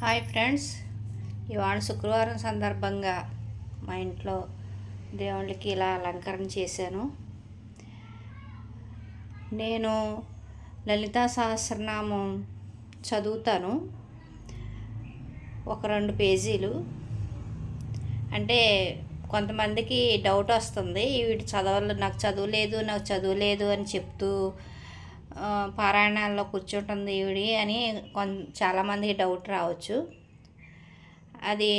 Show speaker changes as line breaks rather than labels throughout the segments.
hi friends ఇవాళ శుక్రవారం సందర్భంగా మా ఇంట్లో దేవుళ్ళకి ఇలా అలంకరణ చేశాను నేను లలితా సహస్రనామం చదువుతాను ఒక రెండు పేజీలు అంటే కొంతమందికి డౌట్ వస్తుంది వీటి చదవాలి నాకు చదువులేదు నాకు చదువులేదు అని చెప్తూ పారాయణాల్లో కూర్చుంటుంది ఈవిడి అని కొంత చాలామంది డౌట్ రావచ్చు అది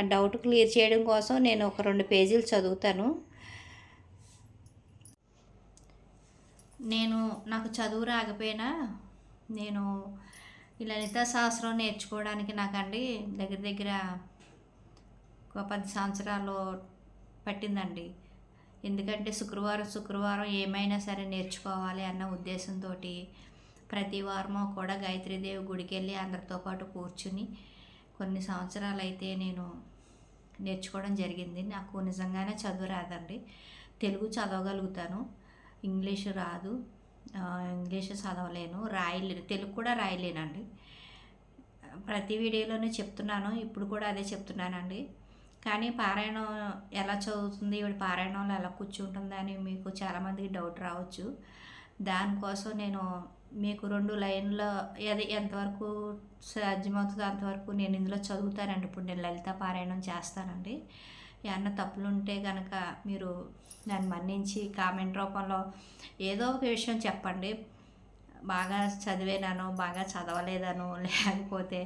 ఆ డౌట్ క్లియర్ చేయడం కోసం నేను ఒక రెండు పేజీలు చదువుతాను నేను నాకు చదువు రాకపోయినా నేను ఈ లలిత శాస్త్రం నేర్చుకోవడానికి నాకండి దగ్గర దగ్గర ఒక పది సంవత్సరాలు పట్టిందండి ఎందుకంటే శుక్రవారం శుక్రవారం ఏమైనా సరే నేర్చుకోవాలి అన్న ఉద్దేశంతో ప్రతి వారము కూడా గాయత్రీదేవి గుడికి వెళ్ళి అందరితో పాటు కూర్చుని కొన్ని సంవత్సరాలు అయితే నేను నేర్చుకోవడం జరిగింది నాకు నిజంగానే చదువు రాదండి తెలుగు చదవగలుగుతాను ఇంగ్లీష్ రాదు ఇంగ్లీష్ చదవలేను రాయలేను తెలుగు కూడా రాయలేనండి ప్రతి వీడియోలోనే చెప్తున్నాను ఇప్పుడు కూడా అదే చెప్తున్నానండి కానీ పారాయణం ఎలా చదువుతుంది ఇవి పారాయణంలో ఎలా కూర్చుంటుంది అని మీకు చాలామందికి డౌట్ రావచ్చు దానికోసం నేను మీకు రెండు లైన్లో అది ఎంతవరకు సాధ్యమవుతుందో అంతవరకు నేను ఇందులో చదువుతానండి ఇప్పుడు నేను లలిత పారాయణం చేస్తానండి ఏమన్నా తప్పులుంటే కనుక మీరు నన్ను మన్నించి కామెంట్ రూపంలో ఏదో ఒక విషయం చెప్పండి బాగా చదివేనానో బాగా చదవలేదనో లేకపోతే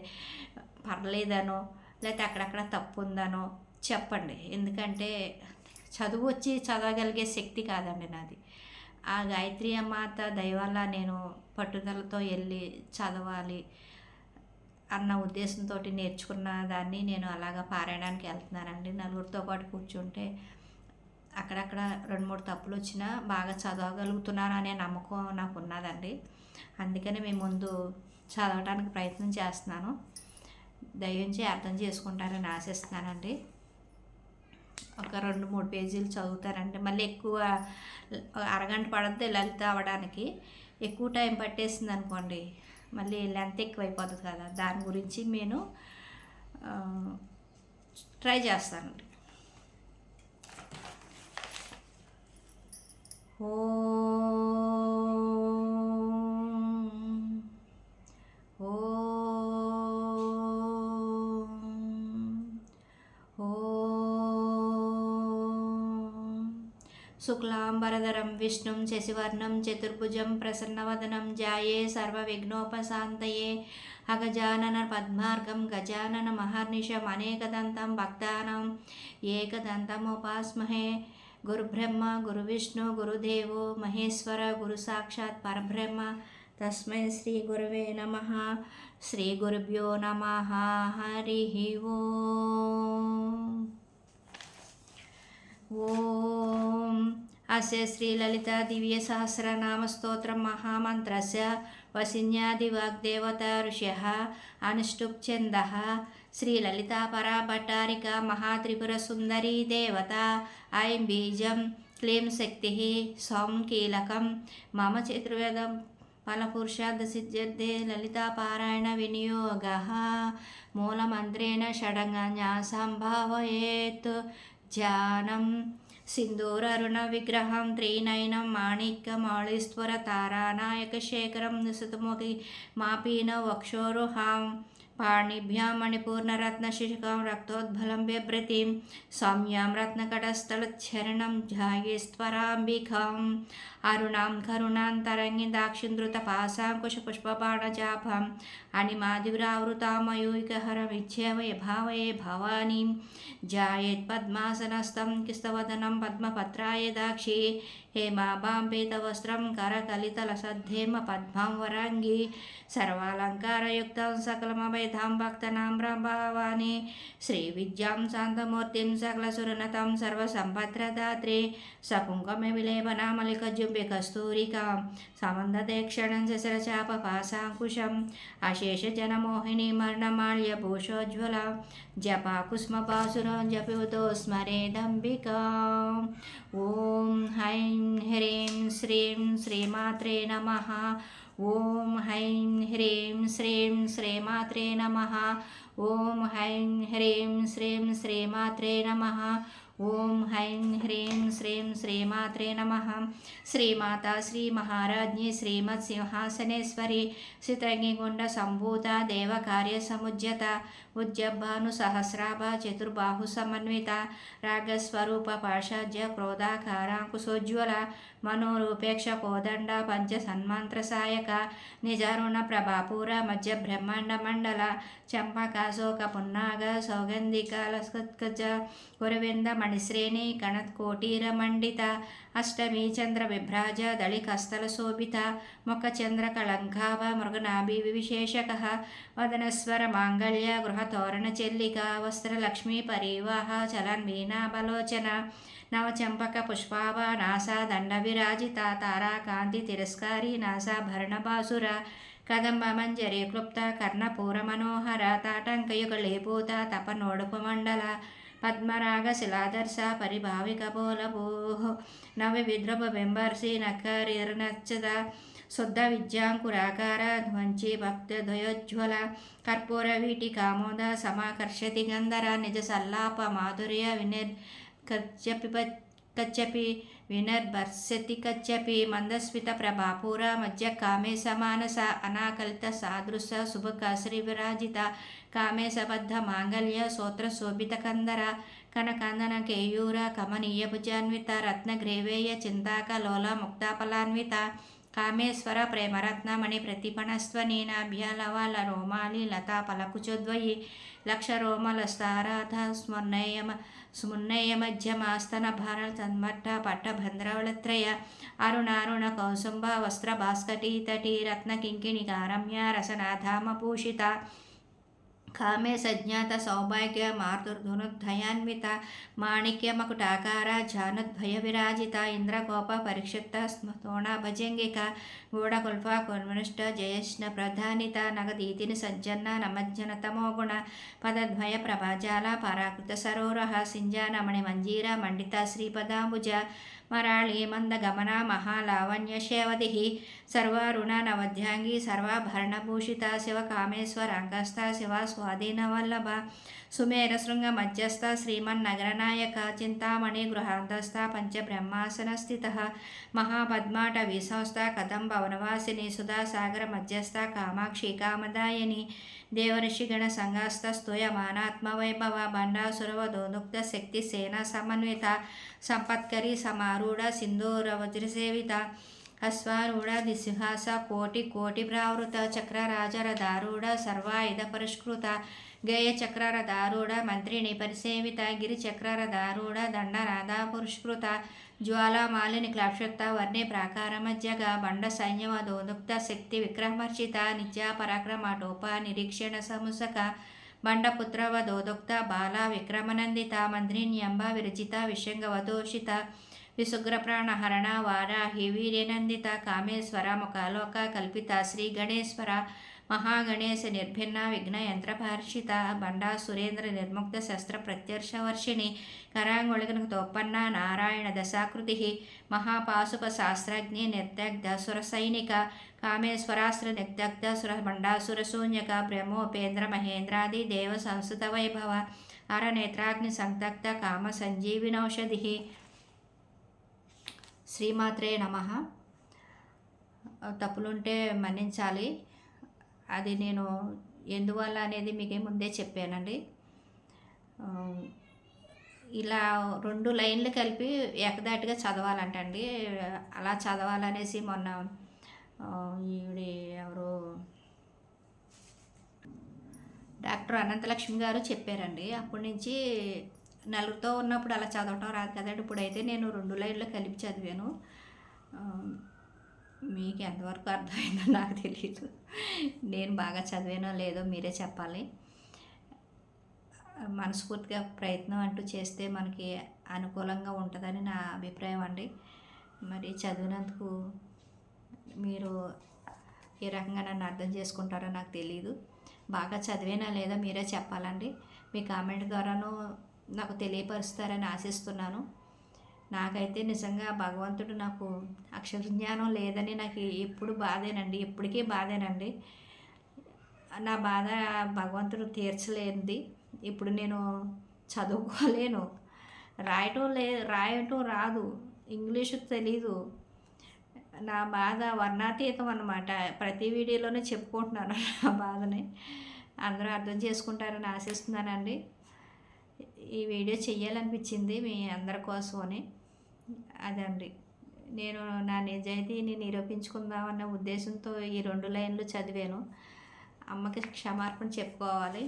పర్లేదనో లేకపోతే అక్కడక్కడ తప్పు ఉందనో చెప్పండి ఎందుకంటే చదువు వచ్చి చదవగలిగే శక్తి కాదండి నాది ఆ గాయత్రి మాత దయవల్ల నేను పట్టుదలతో వెళ్ళి చదవాలి అన్న ఉద్దేశంతో నేర్చుకున్న దాన్ని నేను అలాగ పారేయడానికి వెళ్తున్నానండి నలుగురితో పాటు కూర్చుంటే అక్కడక్కడ రెండు మూడు తప్పులు వచ్చినా బాగా చదవగలుగుతున్నాను అనే నమ్మకం నాకు ఉన్నదండి అందుకని మేము ముందు చదవడానికి ప్రయత్నం చేస్తున్నాను దయించి అర్థం చేసుకుంటారని ఆశిస్తున్నానండి ఒక రెండు మూడు పేజీలు చదువుతారండి మళ్ళీ ఎక్కువ అరగంట పడద్దు లలిత అవ్వడానికి ఎక్కువ టైం పట్టేసింది అనుకోండి మళ్ళీ లెంత్ ఎక్కువైపోతుంది కదా దాని గురించి నేను ట్రై చేస్తానండి ఓ శుక్లాంబరధరం విష్ణుం శశివర్ణం చతుర్భుజం ప్రసన్నవదనం జాయే సర్వవిఘ్నోపశాంతయే అగజానన పద్మార్గం గజానన మహర్నిషం అనేకదంతం భక్తానం ఏకదంతముపాస్మహే గురుబ్రహ్మ గురువిష్ణు గురుదేవో మహేశ్వర గురు సాక్షాత్ పరబ్రహ్మ తస్మై శ్రీ గురువే నమ శ్రీ గురుభ్యో నమ హరి ఓ నామస్య శ్రీలలిత దివ్య సహస్రనామ స్తోత్రం మహామంత్రస్య వసిన్యాదివాగ్దేవత ఋష్య చంద శ్రీలలిత పరా భట్టారిక మహాత్రిపుర సుందరీ దేవత ఐం బీజం క్లీం శక్తి సౌం కీలకం మమ చతుర్వేదం ఫలపురుషార్థసిద్ధ్యర్థే లలితాపారాయణ వినియోగ మూలమంత్రేణ షడంగా న్యాసం భావయేత్ ధ్యానం సింధూరరుణ విగ్రహం త్రీనయనం మాణిక్య మౌళీశ్వర తారానాయక శేఖరం నిశతముఖి మాపీన వక్షోరుహాం పాణిభ్యాం మణిపూర్ణరత్నశిఖం రక్తోద్బలం బిభ్రతిం సౌమ్యాం రత్నకటస్థలచరణం ధ్యాయేశ్వరాంబికాం అరుణాం కరుణాం దాక్షింద్రుత పాశాం अणिमादिव्रावृतामयूकहरमिच्छ्यवय भावये भवानीं जायेत्पद्मासनस्थं किस्तवदनं पद्मपत्राय दाक्षी हेमाबाम्बेतवस्त्रं करकलितलसद्धेम पद्मां वराङ्गी सर्वालङ्कारयुक्तं सकलमवैधां भक्तनाम्रां भावानि श्रीविद्यां शान्तमूर्तिं सकलसुरनतं सर्वसम्भद्रदात्रे सकुङ्कमविलेपनामलिकजुम्बिकस्तूरिकां समन्दते क्षणं शशरचापपाशाङ्कुशम् अश जन मोहिनी शेषजनमोहिनी मरणमाल्यभूषोज्ज्वला जपा कुस्मपासुरो जप्योतो स्मरेदम्बिका ॐ ऐं ह्रीं श्री श्रीमात्रे नम ओं ऐं ह्रीं श्रीं श्रीमात्रे नम ओं ऐं ह्रीं श्रीं श्रीमात्रे नमः ఓం హైం హ్రీం శ్రీం శ్రీమాత్రే నమ శ్రీమాత శ్రీ మహారాజ్ఞి శ్రీమత్ సింహాసనేశ్వరి శ్రీతంగిగుండ సంభూత దేవకార్య సముజ్యత ఉజ్జభాను సహస్రాభ చతుర్బాహు సమన్విత రాగస్వరూప పాషాజ్య క్రోధాకారాంకుశోజ్వల మనోరూపేక్ష కోదండ పంచ సన్మంత్ర సాయక నిజారుణ ప్రభాపూర మధ్య బ్రహ్మాండ మండల చంపక శోక పున్నాగ సౌగంధిక లస్కత్కజ గురవింద మణిశ్రేణి కణత్కోటీర మండిత ಅಷ್ಟಮಿ ಚಂದ್ರ ವಿಭ್ರಾಜ ದಳಿಕಸ್ತಲಶೋಭಿತ ಮುಖಚಂದ್ರಕಳಂಕಾಭ ಮೃಗನಾಭಿ ವಿಶೇಷಕಃ ವದನಸ್ವರ ಮಾಂಗಲ್ಯ ಗೃಹತೋರಣ ಚೆಲ್ಲಿಕ ವಸ್ತ್ರಲಕ್ಷ್ಮೀ ಪರಿವಾಹ ಚಲನ್ಮೀನಾಬಲೋಚನ నవచంపక పుష్పావా నాసా దండ విరాజిత తారాకాంతి తిరస్కారి నాసా భరణబాసుర కదంబ మంజరి క్లుప్త కర్ణపూర మనోహర తాటంకయుగ లేపూత తపనోడుపు మండల ಪದ್ಮರಾಗ ಶಿಲಾದರ್ಶ ಪರಿಭಾವಿಕಬೋಲಭೂಃ ನವವಿದ್ರಪಬೆಂಬರ್ಸಿ ನಕ್ಕರಿರ್ನಚ್ಚದ ಶುದ್ಧ ವಿದ್ಯಾಂಕುರಾಕಾರ ಧ್ವಂಚಿ ಭಕ್ತದ್ವಯೋಜ್ವಲ ಕರ್ಪೂರ ವೀಟಿ ಕಾಮೋದ ಸಮಾಕರ್ಷತಿ ಗಂಧರ ನಿಜ ಸಲ್ಲಾಪ ಮಾಧುರ್ಯ ವಿನಿರ್ ಕಚ್ಚಪಿ ಕಚ್ಚಪಿ వినర్భర్సతి కచ్చపి మందస్మిత ప్రభా పూరా మధ్య కామే సమానస అనాకలిత సాదృశ శుభకాశ్రీ విరాజిత కామే సబద్ధ మాంగళ్య సోత్ర శోభిత కందర కనకందన కేయూర కమనీయ భుజాన్విత రత్న గ్రేవేయ చింతాక లోల ముక్తాపలాన్విత ಕಾಮೇಶ್ವರ ಪ್ರೇಮರತ್ನಮಣಿ ಪ್ರತಿಪಣಸ್ತ್ವ ನೀನಾಭ್ಯಲವಲ ರೋಮಾಲಿ ಲತಾ ಫಲಕುಚೋದ್ವಯಿ ಲಕ್ಷ ರೋಮಲಸ್ತಾರಾಧ ಸ್ಮರ್ಣಯಮ ಸ್ಮುನ್ನಯ ಮಧ್ಯಮಾಸ್ತನ ಭಾರ ತನ್ಮಟ್ಟ ಪಟ್ಟಭಂದ್ರವಳತ್ರಯ ಅರುಣಾರುಣ ಕೌಸುಂಬ ವಸ್ತ್ರ ಭಾಸ್ಕಟೀತಟಿ ರತ್ನ ಕಿಂಕಿಣಿ ಕಾರಮ್ಯ ರಸನಾಧಾಮ ಪೂಷಿತ కామే సజ్ఞాత సౌభాగ్య మాతృధనుర్ధయాన్విత మాణిక్య మకుటాకార జానద్భయ విరాజిత ఇంద్రకోప పరిక్షిప్త స్తోణ భజంగిక గూఢకుల్ఫ కున్మనుష్ట జయష్ణ ప్రధానిత నగదీతిని సజ్జన్న నమజ్జన తమోగుణ పదద్వయ ప్రభాజాల పరాకృత సరోరహ సింజానమణి మంజీర మండిత శ్రీపదాంబుజ ಮರಾಳಿ ಮಂದಗಮನ ಮಹಾಲಾವಣ್ಯಶೇವದಿ ಸರ್ವಾರುಣ ನವಧ್ಯಾಂಗಿ ಸರ್ವಾಭರಣಭೂಷಿತ ಶಿವ ಕಾಮೇಶ್ವರ ಅಂಗಸ್ಥ ಶಿವ ಸ್ವಾಧೀನವಲ್ಲಭ ಸುಮೇರ ಶೃಂಗ ಮಧ್ಯಸ್ಥ ಶ್ರೀಮನ್ ನಗರನಾಯಕ ಚಿಂತಾಮಣಿ ಗೃಹಾಂತಸ್ಥ ಪಂಚಬ್ರಹ್ಮಾಸನ ಸ್ಥಿತ ಮಹಾಪದ್ಮಾಟ ವಿಸಂಸ್ಥ ಕದಂ ಭವನವಾಸಿನಿ ಸುಧಾ ಸಾಗರ ಮಧ್ಯಸ್ಥ ಕಾಮಾಕ್ಷಿ ಕಾಮದಾಯಿನಿ ದೇವಋಷಿಗಣ ಸಂಘಸ್ಥ ಸ್ತೂಯಮಾನಾತ್ಮ ವೈಭವ ಭಂಡಾಸುರವಧೋನುಕ್ತ ಶಕ್ತಿ ಸೇನಾ ಸಮನ್ವಿತ ಸಂಪತ್ಕರಿ ಸಮಾರು ఆరూఢ సింధూర వజ్రసేవిత అశ్వారూఢ దిశిహాస కోటి కోటి ప్రావృత చక్ర దారుడ సర్వాయుధ పరిష్కృత గేయ చక్రరదారూఢ మంత్రిణి పరిసేవిత గిరిచక్రరదారూఢ దండరాధ పురుష్కృత జ్వాలామాలిని క్లాక్షక్త వర్ణి ప్రాకార మధ్యగ బండ సైన్యమ దోదుక్త శక్తి విక్రమర్షిత నిత్యా పరాక్రమ టోప నిరీక్షణ సముసక బండపుత్రవ దోదుక్త బాల విక్రమనందిత మంత్రిణ్యంబ విరచిత విషంగవదోషిత త్రిశుగ్రప్రాణహరణ వారాహి వీర్యనందిత కామేశ్వర ముఖాలోక కల్పిత శ్రీ గణేశ్వర మహాగణేశ నిర్భిన్న విఘ్న యంత్రపార్షిత బండా సురేంద్ర నిర్ముగ్ధ శస్త్ర ప్రత్యర్ష వర్షిణి కరాంగుళగనకు తోపన్న నారాయణ దశాకృతి మహాపాశుప శాస్త్రజ్ఞ నిర్దగ్ధ సురసైనిక కామేశ్వరాస్త్ర నిర్దగ్ధ సుర బండాసురశూన్యక బ్రహ్మోపేంద్ర మహేంద్రాది దేవ సంస్కృత వైభవ అరనేత్రాగ్ని సంతగ్ధ కామ సంజీవినౌషధి శ్రీమాత్రే నమ తప్పులుంటే మన్నించాలి అది నేను ఎందువల్ల అనేది మీకే ముందే చెప్పానండి ఇలా రెండు లైన్లు కలిపి ఏకదాటిగా చదవాలంటండి అలా చదవాలనేసి మొన్న ఈవిడి ఎవరు డాక్టర్ అనంతలక్ష్మి గారు చెప్పారండి అప్పటి నుంచి నలుగురితో ఉన్నప్పుడు అలా చదవటం రాదు కదండి అయితే నేను రెండు లైన్లు కలిపి చదివాను మీకు ఎంతవరకు అర్థమైందో నాకు తెలియదు నేను బాగా చదివానో లేదో మీరే చెప్పాలి మనస్ఫూర్తిగా ప్రయత్నం అంటూ చేస్తే మనకి అనుకూలంగా ఉంటుందని నా అభిప్రాయం అండి మరి చదివినందుకు మీరు ఏ రకంగా నన్ను అర్థం చేసుకుంటారో నాకు తెలియదు బాగా చదివేనా లేదా మీరే చెప్పాలండి మీ కామెంట్ ద్వారాను నాకు తెలియపరుస్తారని ఆశిస్తున్నాను నాకైతే నిజంగా భగవంతుడు నాకు అక్షర జ్ఞానం లేదని నాకు ఎప్పుడు బాధేనండి ఎప్పటికీ బాధేనండి నా బాధ భగవంతుడు తీర్చలేనిది ఇప్పుడు నేను చదువుకోలేను రాయటం లే రాయటం రాదు ఇంగ్లీషు తెలీదు నా బాధ వర్ణాతీతం అన్నమాట ప్రతి వీడియోలోనే చెప్పుకుంటున్నాను నా బాధని అందరూ అర్థం చేసుకుంటారని ఆశిస్తున్నానండి ఈ వీడియో చెయ్యాలనిపించింది మీ అందరి కోసమని అదండి నేను నా నిజాయితీని నిరూపించుకుందామన్న ఉద్దేశంతో ఈ రెండు లైన్లు చదివాను అమ్మకి క్షమార్పణ చెప్పుకోవాలి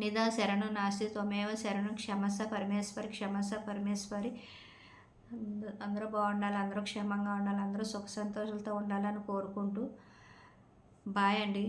నిదా శరణు నాస్తి త్వమేవ శరణు క్షమస పరమేశ్వరి క్షమస పరమేశ్వరి అందరూ బాగుండాలి అందరూ క్షేమంగా ఉండాలి అందరూ సుఖ సంతోషాలతో ఉండాలని కోరుకుంటూ బాయ్ అండి